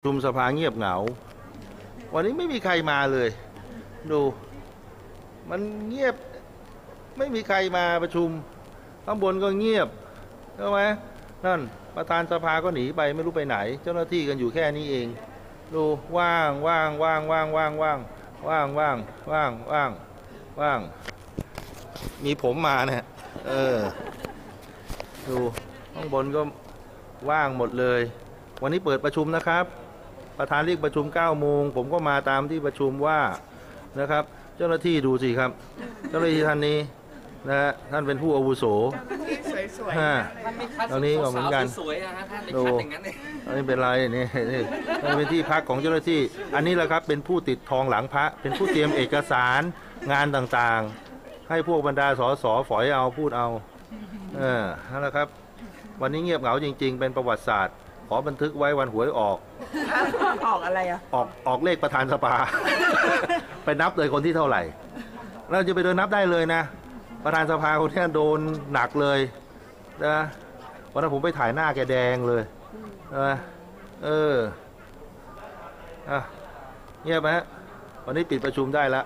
ประชุมสภาเงียบเหงา วันนี้ไม่มีใครมาเลย ดู มันเงียบ ไม่มีใครมาประชุม ข้างบนก็เงียบใช่ไหมนั่นประธานสภาก็หนีไปไม่รู้ไปไหน เจ้าหน้าที่กันอยู่แค่นี้เอง ดูว่างว่างว่างว่างว่างว่างว่างว่างว่างว่างว่าง มีผมมาเนี่ยเออ ดูข้างบนก็ว่างหมดเลย วันนี้เปิดประชุมนะครับ ประธานเรียกประชุม9โมงผมก็มาตามที่ประชุมว่านะครับ เจ้าหน้าที่ดูสิครับ เจ้าหน้าที่ท่านนี้นะฮะท่านเป็นผู้อาวุโสสวยฮะท่านไม่คัดตอนนี้ก็เหมือนกันสวยๆอะฮะท่านไม่ดูคัดอย่างนั้นเลยอันนี้เป็นไรนี่นี่มันเป็นที่พักของเจ้าหน้าที่ อันนี้แหละครับเป็นผู้ติดทองหลังพระ เป็นผู้เตรียมเอกสารงานต่างๆ ให้พวกบรรดาสสฝอยเอาพูดเอา เออนั่นแหละครับ วันนี้เงียบเหงาจริง ๆ เป็นประวัติศาสตร์ ขอบันทึกไว้วันหวยออกๆออกอะไรอะ ออกออกเลขประธานสภา ไปนับเลยคนที่เท่าไหร่ เราจะไปเดินนับได้เลยนะ ประธานสภาคนเนี้ยโดนหนักเลยนะวันนั้นผมไปถ่ายหน้าแกแดงเลยนะเอออะเงียบไหมฮะวันนี้ปิดประชุมได้แล้ว